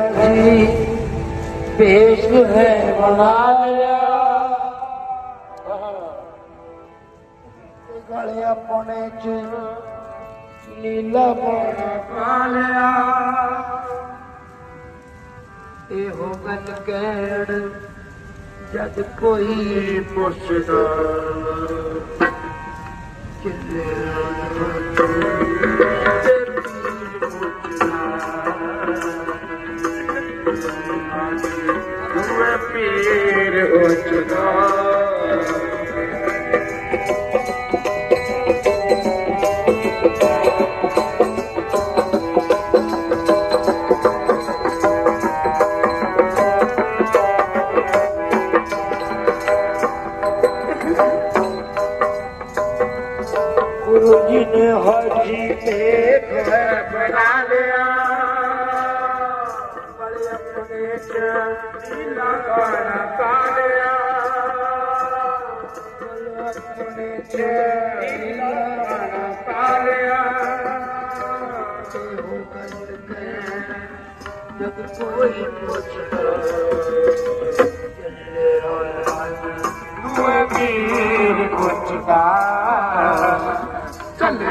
ਜੀ ਭੇਸ਼ ਹੈ। ਗਲਿਆ ਪੋਣੇ ਚ ਨੀਲਾ ਪੋਣਾ ਪਾ ਲਿਆ ਇਹੋ ਗੱਲ ਕਹਿਣ ਜਦ ਕੋਈ ਪੁੱਛਦਾ ਕਿੱਲੇ ਗੁਰੂ ਜੀ ਨੇ ਹਾਜੀ ਇੱਕ ਹੈ ਬਣਾ ਲਿਆ ਬੜੇ ਆਪਣੇ ਚ ਨੀਲਾ ਕਾਣਾ ਕਾਲਿਆ ਆਪਣੇ ਚ ਨੀਲਾ ਕਾਣਾ ਕਾਲਿਆ ਇਹੋ ਗੱਲ ਕਹਿਣ ਜਦ ਕੋਈ ਪੁੱਛਦਾ ਕਿੱਲੇ ਤੂੰ ਪੀਰ ਉਚਦਾ ਚੱਲਿਆ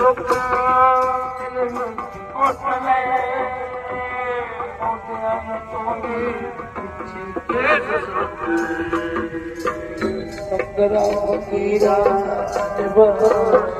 روپ تما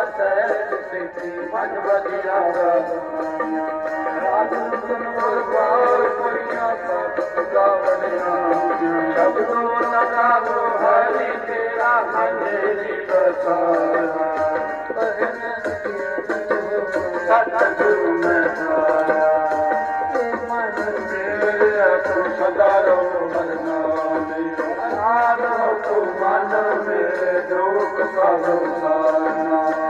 ਪਾਇਆ ਸਹਿਜ ਸਿੱਧੀ ਮਨ ਵਧੀਆ ਰਾਜ ਸੁਨ ਗੁਰਬਾਰ ਪੁਰੀਆਂ ਸਭ ਗਾਵਣਿਆ ਸ਼ਬਦੋ ਨਾ ਗਾਵੋ ਹਰੀ ਤੇਰਾ ਮਨ ਦੀ ਪ੍ਰਸਾਰਾ ਖਤ ਗੁਰੂ ਨੇ ਪਾਇਆ ਮੇਰੇ ਤੂੰ ਸਦਾ ਰਹੋ ਮਰਨਾਮੇ ਆਦੋ ਤੂੰ ਮਨ ਮੇਰੇ ਦੁੱਖ ਸਭ ਸਾਰਨਾ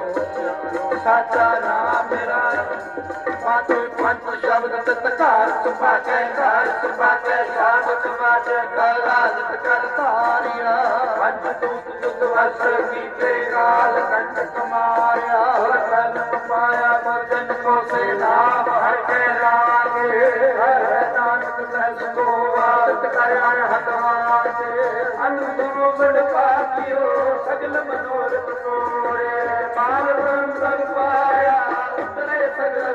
સાચો ના મેરા પાત પંત શબ્દ તતકાર તુમ પા કે સા તુમ પા કે સાક કમા કે કલ રાત ચલતા રિયા હજ તુ તુદ વસ કીતે કાલ કન કમાયા હો રન માયા મજન કો સે તા પર કે જા કે હરતાન ત સહકો વાત તતકાર હતવા સે અંત સુનો મડકા પિયો ਉਤਰੇ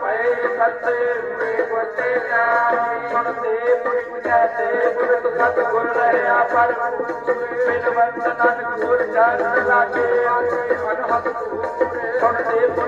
ਪਏ ਸੱਚੇ ਹੋਏ ਵਟੇ ਜਾਣੀ ਸੁਣਦੇ ਪੁਰਖ ਕਹਤੇ ਪੁਰਖ ਸਤ ਗੁਰ ਰਹਿਆ ਪਰ ਬਿਨ ਵੰਤ ਗੁਰ ਜਨ ਲਾਗੇ ਆਗੇ ਅਨਹਦ ਪੂਰੇ ਸੁਣਦੇ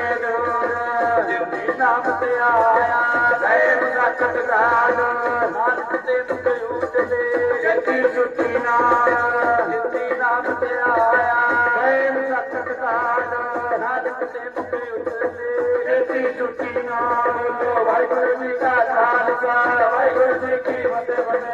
वाहेगुरु जी वाहेगुरु जी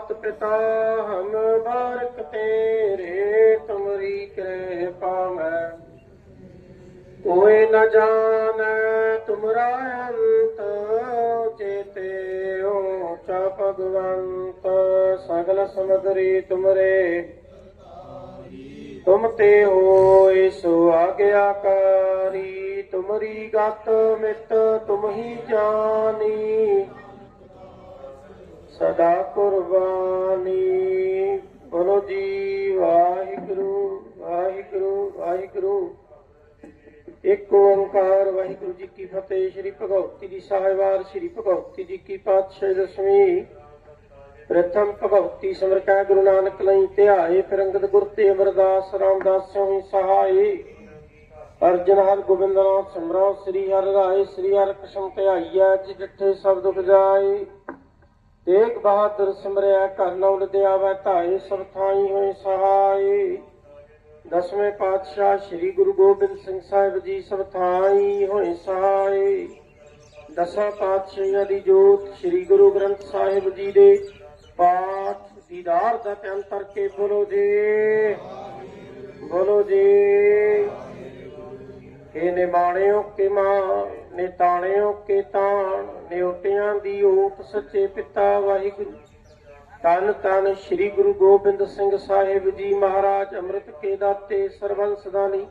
ਮਾਤ ਪਿਤਾ ਹਮ ਬਾਰਕ ਤੇਰੇ, ਤੁਮਰੀ ਕਿਰਪਾ ਮੈਂ। ਕੋਏ ਨ ਜਾਣੈ ਤੁਮਰਾ ਅੰਤ, ਚੇਤੇ ਓ ਭਗਵੰਤ, ਸਗਲ ਸਮਗਰੀ ਤੁਮਰੇ। ਤੁਮ ਤੇ ਹੋਏ ਸੋ ਆਗਿਆਕਾਰੀ, ਤੁਮਰੀ ਗਤ ਮਿਤ ਤੁਮ ਹੀ ਜਾਣੀ। ਸਦਾ ਕੁਰਬਾਨੀ। ਬੋਲੋ ਜੀ, ਵਾਹਿਗੁਰੂ ਵਾਹਿਗੁਰੂ ਵਾਹਿਗੁਰੂ। ਇੱਕ ਓੰਕਾਰ, ਵਾਹਿਗੁਰੂ ਜੀ ਕੀ ਫਤਿਹ। ਸ੍ਰੀ ਭਗਵਤੀ ਦੀ ਸਾਹਿਬਾਰ ਸ੍ਰੀ ਭਗਵਤੀ ਜੀ ਕੀ ਪਾਤਸ਼ਾਹ ਦਸਵੀਂ। ਪ੍ਰਥਮ ਭਗਵਤੀ ਸਿਮਰ ਕੈ ਗੁਰੂ ਨਾਨਕ ਲਈ ਧਿਆਏ ਫਿਰ ਗੁਰ ਤੇ ਅਮਰਦਾਸ ਰਾਮਦਾਸ ਸੋਹੀ ਸਹਾਈ ਅਰਜਨ ਹਰ ਗੋਬਿੰਦ ਨਾਮ ਸਿਮਰੋ, ਸ੍ਰੀ ਹਰਿ ਰਾਏ, ਸ੍ਰੀ ਹਰਿ ਕ੍ਰਿਸ਼ਨ ਧਿਆਈਐ ਜਿ ਡਿਠੇ ਸਭ ਦੁਖ ਜਾਏ। ਤੇਗ ਬਹਾਦਰ ਸਿਮਰਿਆ ਘਰ ਲਦਿਆਵੈ ਧਾਏ, ਸਭ ਥਾਈ ਹੋਏ ਸਹਾਈ। ਦਸਵੇਂ ਪਾਤਸ਼ਾਹ ਸ੍ਰੀ ਗੁਰੂ ਗੋਬਿੰਦ ਸਿੰਘ ਸਾਹਿਬ ਜੀ ਸਭ ਥਾਈ ਹੋਏ ਸਹਾਈ। ਦਸਾਂ ਪਾਤਸ਼ਾਹਾਂ ਦੀ ਜੋਤ ਸ੍ਰੀ ਗੁਰੂ ਗ੍ਰੰਥ ਸਾਹਿਬ ਜੀ ਦੇ ਪਾਠ ਦੀਦਾਰ ਦਾ ਧਿਆਨ ਕਰਕੇ ਬੋਲੋ ਜੀ। ਬੋਲੋ ਜੀ। ਇਹ ਨਿਮਾਣਿਓ ਕੇ ਮਾਂ ਨੇ ਤਾਣਿਓ ਕੇ ਦੀ ਸੱਚੇ ਪਿਤਾ ਵਾਹਿਗੁਰੂ। ਤਨ ਤਨ ਸ੍ਰੀ ਗੁਰੂ ਗੋਬਿੰਦ ਸਿੰਘ ਸਾਹਿਬ ਜੀ ਮਹਾਰਾਜ ਅੰਮ੍ਰਿਤ ਕੇ ਦਾਤੇ ਸਰਵੰਸ ਸਦਾਨੀ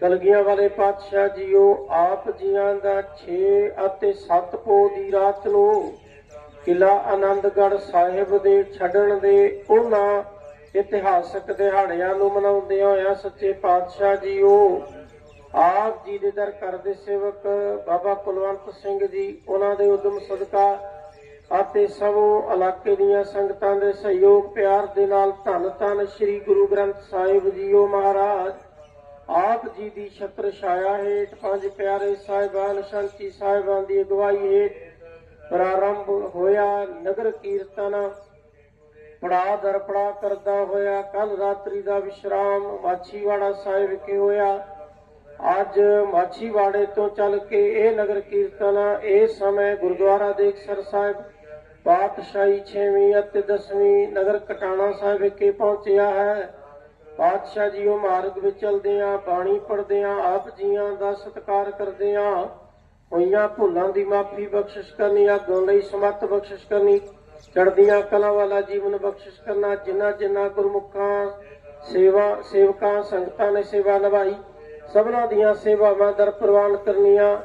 ਕਲਗੀਆਂ ਵਾਲੇ ਪਾਤਸ਼ਾਹ ਜੀਓ, ਆਪ ਜੀਆਂ ਦਾ 6 ਅਤੇ 7 ਪੋ ਦੀ ਰਾਤ ਨੂੰ ਕਿਲਾ ਆਨੰਦਗੜ੍ਹ ਸਾਹਿਬ ਦੇ ਛੱਡਣ ਦੇ ਉਹਨਾਂ ਇਤਿਹਾਸਕ ਦਿਹਾੜਿਆਂ ਨੂੰ ਮਨਾਉਂਦੇ ਹੋਇਆ ਸੱਚੇ ਪਾਤਸ਼ਾਹ ਜੀਓ, ਆਪ ਜੀ ਦੇ ਦਰ ਘਰ ਦੇ ਸੇਵਕ ਬਾਬਾ ਕੁਲਵੰਤ ਸਿੰਘ ਜੀ, ਉਹਨਾਂ ਦੇ ਉਦਮ ਸਦਕਾ ਅਤੇ ਸਭ ਇਲਾਕੇ ਦੀਆਂ ਸੰਗਤਾਂ ਦੇ ਸਹਿਯੋਗ, ਪਿਆਰ ਦੇ ਨਾਲ ਧੰਨ ਧੰਨ ਸ੍ਰੀ ਗੁਰੂ ਗ੍ਰੰਥ ਸਾਹਿਬ ਜੀਓ ਮਹਾਰਾਜ। ਆਪ ਜੀ ਦੀ ਛਤਰ ਛਾਇਆ ਹੇਠ ਪੰਜ ਪਿਆਰੇ ਸਾਹਿਬਾਨ, ਸ਼ਾਂਤੀ ਸਾਹਿਬਾਨ ਦੀ ਅਗਵਾਈ ਹੇਠ ਪ੍ਰਾਰੰਭ ਹੋਇਆ, ਨਗਰ ਕੀਰਤਨ ਪੜਾ ਦਰ ਪੜਾ ਕਰਦਾ ਹੋਇਆ ਕੱਲ ਰਾਤਰੀ ਦਾ ਵਿਸ਼ਰਾਮ ਮਾਛੀਵਾੜਾ ਸਾਹਿਬ ਵਿਖੇ ਹੋਇਆ। ਅੱਜ ਮਾਛੀਵਾੜੇ ਤੋਂ ਚੱਲ ਕੇ ਇਹ ਨਗਰ ਕੀਰਤਨ ਇਸ ਸਮੇਂ ਗੁਰਦੁਆਰਾ ਦੇਖਸਰ ਸਾਹਿਬ, ਪਾਤਸ਼ਾਹੀ 6ਵੀਂ ਅਤੇ 10ਵੀਂ ਨਗਰ ਕਟਾਣਾ ਸਾਹਿਬ ਵਿਖੇ ਪਹੁੰਚਿਆ ਹੈ। ਪਾਤਸ਼ਾਹ ਜੀ ਜੀਓ ਮਾਰਗ ਵਿੱਚ ਚਲਦਿਆਂ ਬਾਣੀ ਆ, ਆਪ ਜੀਆਂ ਦਾ ਸਤਿਕਾਰ ਕਰਦੇ ਆ। ਹੋਈਆਂ ਭੁੱਲਾਂ ਦੀ ਮਾਫੀ ਬਖਸ਼ਿਸ਼ ਕਰਨੀ ਆਗੋਂ ਲਈ ਸਮਤ ਬਖਸ਼ਿਸ਼ ਕਰਨੀ ਚੜਦੀਆਂ ਕਲਾ ਵਾਲਾ ਜੀਵਨ ਬਖਸ਼ਿਸ਼ ਕਰਨਾ ਜਿਨ੍ਹਾਂ ਜਿਨ੍ਹਾਂ ਗੁਰਮੁਖਾਂ ਸੇਵਾ, ਸੇਵਕਾਂ, ਸੰਗਤਾਂ ਨੇ ਸੇਵਾ ਨਿਭਾਈ। ਸਭਨਾਂ ਦੀਆਂ ਸੇਵਾਵਾਂ ਦਰ ਪ੍ਰਵਾਨ ਕਰਨੀਆਂ।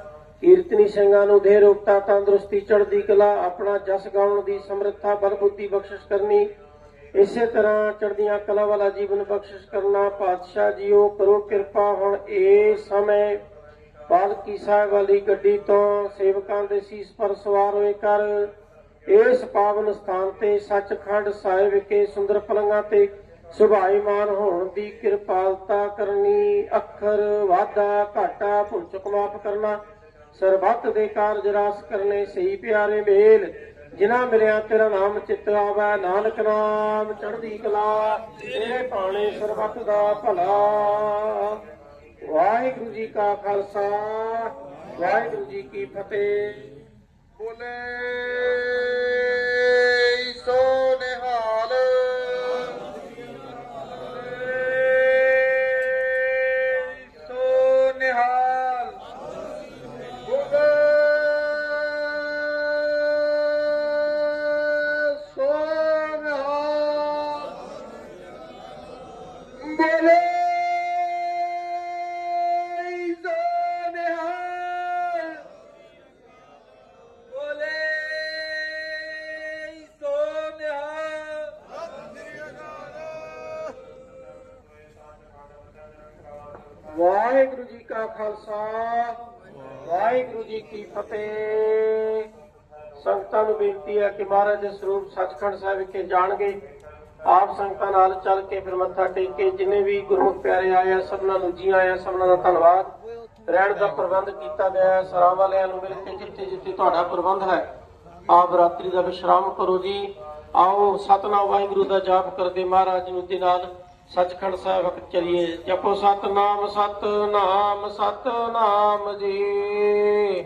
ਕੀਰਤਨੀ ਸਿੰਘਾਂ ਨੂੰ ਦੇ ਰੋਗਤਾ ਤੰਦਰੁਸਤੀ ਚੜ੍ਹਦੀ ਕਲਾ, ਆਪਣਾ ਜਸ ਗਾਉਣ ਦੀ ਸਮਰੱਥਾ ਬਲ ਬੁੱਧੀ ਬਖਸ਼ਿਸ਼ ਕਰਨੀ। ਇਸੇ ਤਰ੍ਹਾਂ ਚੜ੍ਹਦੀਆਂ ਕਲਾ ਵਾਲਾ ਜੀਵਨ ਬਖਸ਼ਿਸ਼ ਕਰਨਾ। ਪਾਤਸ਼ਾਹ ਜੀਓ, ਕਰੋ ਕਿਰਪਾ ਹੁਣ ਇਸ ਸਮੇਂ। ਪਾਲਕੀ ਸਾਹਿਬ ਵਾਲੀ ਗੱਡੀ ਤੋਂ ਸੇਵਕਾਂ ਦੇ ਸੀਸ ਪਰ ਸਵਾਰ ਹੋਏ ਕਰ ਇਸ ਪਾਵਨ ਸਥਾਨ ਤੇ ਸੱਚਖੰਡ ਸਾਹਿਬ ਵਿਖੇ ਸੁੰਦਰ ਪਲੰਗਾਂ ਤੇ ਸੁਭਾਈਮਾਨ ਹੋਣ ਦੀ ਕਿਰਪਾਲਤਾ ਕਰਨੀ, ਅੱਖਰ ਵਾਧਾ ਘਾਟਾ ਭੁੱਲ ਮਾਫ ਕਰਨਾ, ਸਰਬੱਤ ਦੇ ਕਾਰਜ ਰਾਸ ਕਰਨੇ ਸਹੀ ਪਿਆਰੇ ਮੇਲ, ਜਿਨ੍ਹਾਂ ਮਿਲਿਆ ਤੇਰਾ ਨਾਮ ਚਿੱਤ ਆਵੈ, ਨਾਨਕ ਨਾਮ ਚੜ੍ਹਦੀ ਕਲਾ, ਤੇਰੇ ਪਾਣੇ ਸਰਬੱਤ ਦਾ ਭਲਾ। ਵਾਹਿਗੁਰੂ ਜੀ ਕਾ ਖਾਲਸਾ, ਵਾਹਿਗੁਰੂ ਜੀ ਕੀ ਫਤਿਹ। ਬੋਲੇ। ਵਾਹਿਗੁਰੂ ਜੀ ਕਾ ਖਾਲਸਾ, ਵਾਹਿਗੁਰੂ ਜੀ ਕੀ ਫਤਿਹ। ਸੰਗਤਾਂ ਨੂੰ ਬੇਨਤੀ ਹੈ ਕਿ ਮਹਾਰਾਜ ਦੇ ਸਰੂਪ ਸੱਚਖੰਡ ਸਾਹਿਬ ਵਿਖੇ ਜਾਣਗੇ। ਆਪ ਸੰਗਤਾਂ ਨਾਲ ਚੱਲ ਕੇ ਫਿਰ ਮੱਥਾ ਟੇਕ ਕੇ ਜਿੰਨੇ ਵੀ ਗੁਰਮੁਖ ਪਿਆਰੇ ਆਏ ਆ, ਸਭਨਾਂ ਨੂੰ ਜੀ ਆਇਆਂ ਸਭਨਾਂ ਦਾ ਧੰਨਵਾਦ। ਰਹਿਣ ਦਾ ਪ੍ਰਬੰਧ ਕੀਤਾ ਗਿਆ ਹੈ, ਸਰਾਂ ਵਾਲਿਆਂ ਨੂੰ ਮਿਲ ਕੇ ਜਿੱਥੇ ਜਿੱਥੇ ਤੁਹਾਡਾ ਪ੍ਰਬੰਧ ਹੈ, ਆਪ ਰਾਤਰੀ ਦਾ ਵਿਸ਼ਰਾਮ ਕਰੋ ਜੀ। ਆਓ ਸਤਨਾਮ ਵਾਹਿਗੁਰੂ ਦਾ ਜਾਪ ਕਰਦੇ ਮਹਾਰਾਜ ਨੂੰ ਦੇ ਨਾਲ। ਸਚਖੰਡ ਸਾਹਿਬ ਵਕਤ ਚਲੀਏ। ਜਪੋ ਸਤਨਾਮ ਸਤਨਾਮ ਸਤਨਾਮ ਜੀ।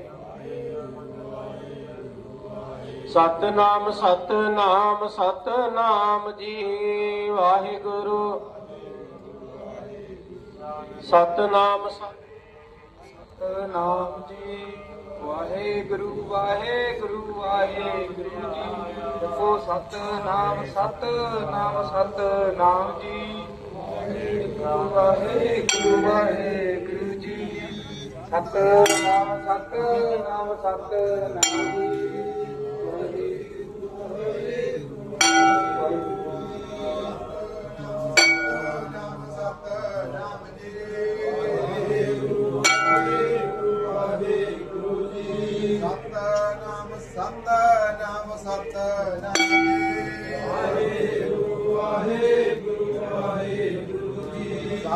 ਸਤਨਾਮ ਸਤਨਾਮ ਸਤਨਾਮ ਜੀ। ਵਾਹਿਗੁਰੂ। ਸਤਨਾਮ ਸਤਨਾਮ ਜੀ। ਵਾਹਿਗੁਰੂ ਵਾਹਿਗੁਰੂ ਵਾਹਿਗੁਰੂ ਜੀ। ਜਪੋ ਸਤਨਾਮ ਸਤਨਾਮ ਸਤਨਾਮ ਜੀ। ਵਾਹਿਗੁਰੂ ਵਾਹਿਗੁਰੂ ਵਾਹਿਗੁਰੂ ਜੀ। ਸਤਨਾਮ ਸਤਨਾਮ ਸਤਨਾਮ ਜੀ।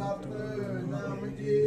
ਜੀ ਸਤਨਾਮ ਸਤਨਾਮ ਸਤਨਾਮ ਜੀ